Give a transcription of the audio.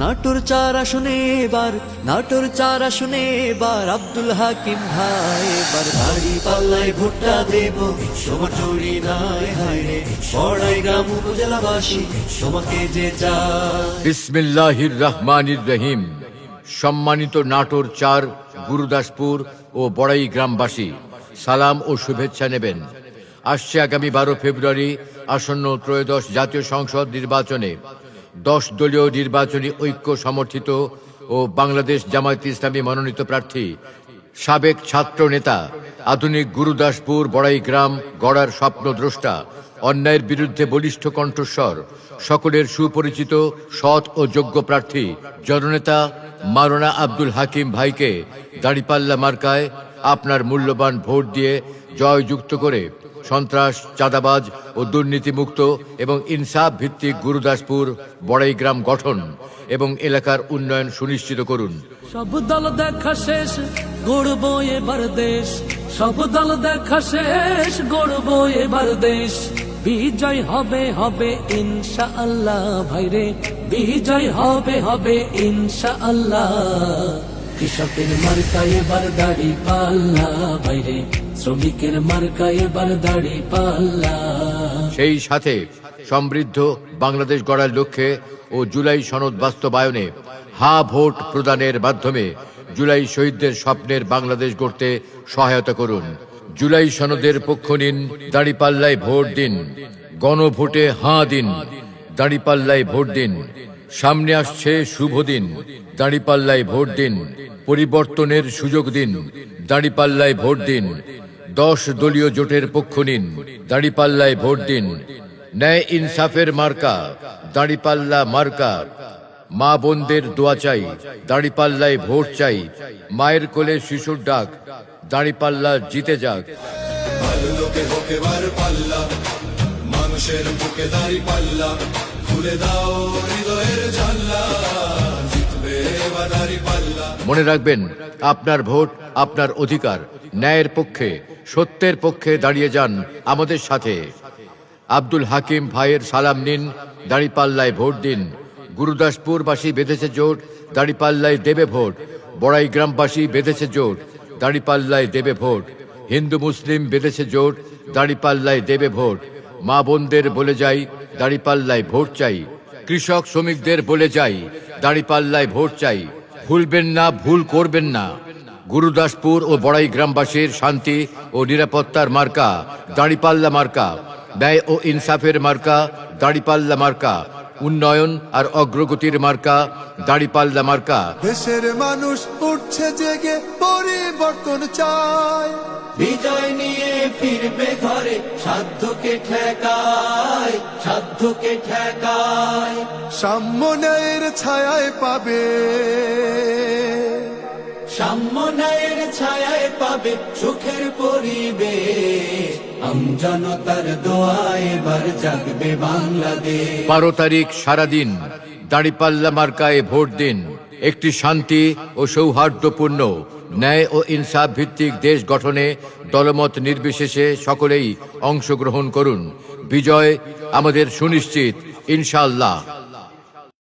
নাটোর চার আসনে এবার, নাটোর চার আসনে এবার আব্দুল হাকিম ভাই, এবার দাড়ি পাল্লায় ভোটটা দেব। তোমার নাই, হায় রে। বড়াই গ্রাম উপজেলাবাসী, তোমাকে যে চায় বিসমিল্লাহির রহমানির রহিম। সম্মানিত নাটোর চার, গুরুদাসপুর ও বড়াই গ্রামবাসী, সালাম ও শুভেচ্ছা নেবেন। আসছে আগামী বারো ফেব্রুয়ারি আসন্ন ত্রয়োদশ জাতীয় সংসদ নির্বাচনে। দশ দলীয় নির্বাচনী ঐক্য সমর্থিত ও বাংলাদেশ জামায়াত ইসলামী মনোনীত প্রার্থী, সাবেক ছাত্র নেতা, আধুনিক গুরুদাসপুর, বড়াই গ্রাম, গড়ার স্বপ্নদ্রষ্টা অন্যায়ের বিরুদ্ধে বলিষ্ঠ কণ্ঠস্বর, সকলের সুপরিচিত, সৎ ও যোগ্য প্রার্থী, জননেতা মারোনা আব্দুল হাকিম ভাইকে দাড়িপাল্লা মার্কায় আপনার মূল্যবান ভোট দিয়ে জয়যুক্ত করে সন্ত্রাস, চাঁদাবাজ ও দুর্নীতিমুক্ত এবং ইনসাফ ভিত্তিক গুরুদাসপুর বড়াইগ্রাম গঠন এবং এলাকার উন্নয়ন সুনিশ্চিত করুন। সব দল দেখা শেষ, গড়ব এবার দেশ। সব দল দেখা শেষ, গড়ব এবার দেশ। বিজয় হবে হবে ইনশা আল্লাহ ভাইরে। বিজয় হবে হবে ইনশা আল্লাহ কৃষকের মার্কা এবার দাড়ি পাল্লা। ভাইরে শ্রমিকের মার্কা এবার দাড়ি পাল্লা। সেই সাথে সমৃদ্ধ বাংলাদেশ গড়ার লক্ষ্যে ও জুলাই সনদ বাস্তবায়নে হা ভোট প্রদানের মাধ্যমে জুলাই শহীদদের স্বপ্নের বাংলাদেশ গড়তে সহায়তা করুন। জুলাই সনদের পক্ষ নিন, দাঁড়িপাল্লায় ভোট দিন। গণভোটে হাঁ দিন, দাঁড়িপাল্লায় ভোট দিন। সামনে আসছে শুভ দিন, দাঁড়িপাল্লায় ভোট দিন, পরিবর্তনের সুযোগ দিন, দাঁড়িপাল্লায় ভোট দিন, দশ দলীয় জোটের পক্ষ নিন, দাঁড়িপাল্লায় ভোট দিন, ন্যায় ইনসাফের মার্কা, দাঁড়িপাল্লা মার্কা, মা বোনদের দোয়া চাই, দাঁড়িপাল্লায় ভোট চাই, মায়ের কোলে শিশুর ডাক, দাঁড়িপাল্লা জিতে যাক। মানুষের বুকে দাঁড়ি পাল্লা খুলে দাও মনে রাখবেন, আপনার ভোট আপনার অধিকার। ন্যায়ের পক্ষে, সত্যের পক্ষে দাঁড়িয়ে যান আমাদের সাথে। আব্দুল হাকিম ভাইয়ের সালাম নিন, দাঁড়িপাল্লায় ভোট দিন। গুরুদাসপুরবাসী বেঁধেছে জোট, দাঁড়িপাল্লায় দেবে ভোট। বড়াই গ্রামবাসী বেঁধেছে জোট, দাঁড়িপাল্লায় দেবে ভোট। হিন্দু মুসলিম বেঁধেছে জোট, দাঁড়িপাল্লায় দেবে ভোট। মা বোনদের বলে যাই, দাঁড়িপাল্লায় ভোট চাই। কৃষক শ্রমিকদের বলে যাই, দাঁড়িপাল্লায় ভোট চাই। ভুলবেন না, ভুল করবেন না। গুরুদাসপুর ও বড়াই গ্রামবাসীর শান্তি ও নিরাপত্তার মার্কা, দাঁড়িপাল্লা মার্কা, ব্যয় ও ইনসাফের মার্কা, দাঁড়িপাল্লা মার্কা, উন্নয়ন আর অগ্রগতির মার্কা, দাঁড়িপাল্লা মার্কা। দেশের মানুষ উঠছে জেগে, পরিবর্তন চায়। বিজয় নিয়ে ফিরবে ঘরে সাধ্যকে ঠেকায় সাধ্যকে ঠেকায়। ছায়ায় পাবে। সাম্যের ছায়ায় পাবে সুখের পরিবেশ। আমজনতার দোয়ায় এবার জাগবে বাংলাদেশ। বারো তারিখ সারাদিন দাঁড়িপাল্লা মার্কায় ভোট দিন। একটি শান্তি ও সৌহার্দ্যপূর্ণ ন্যায় ও ইনসাফ ভিত্তিক দেশ গঠনে দলমত নির্বিশেষে সকলেই অংশগ্রহণ করুন। বিজয় আমাদের সুনিশ্চিত, ইনশাআল্লাহ।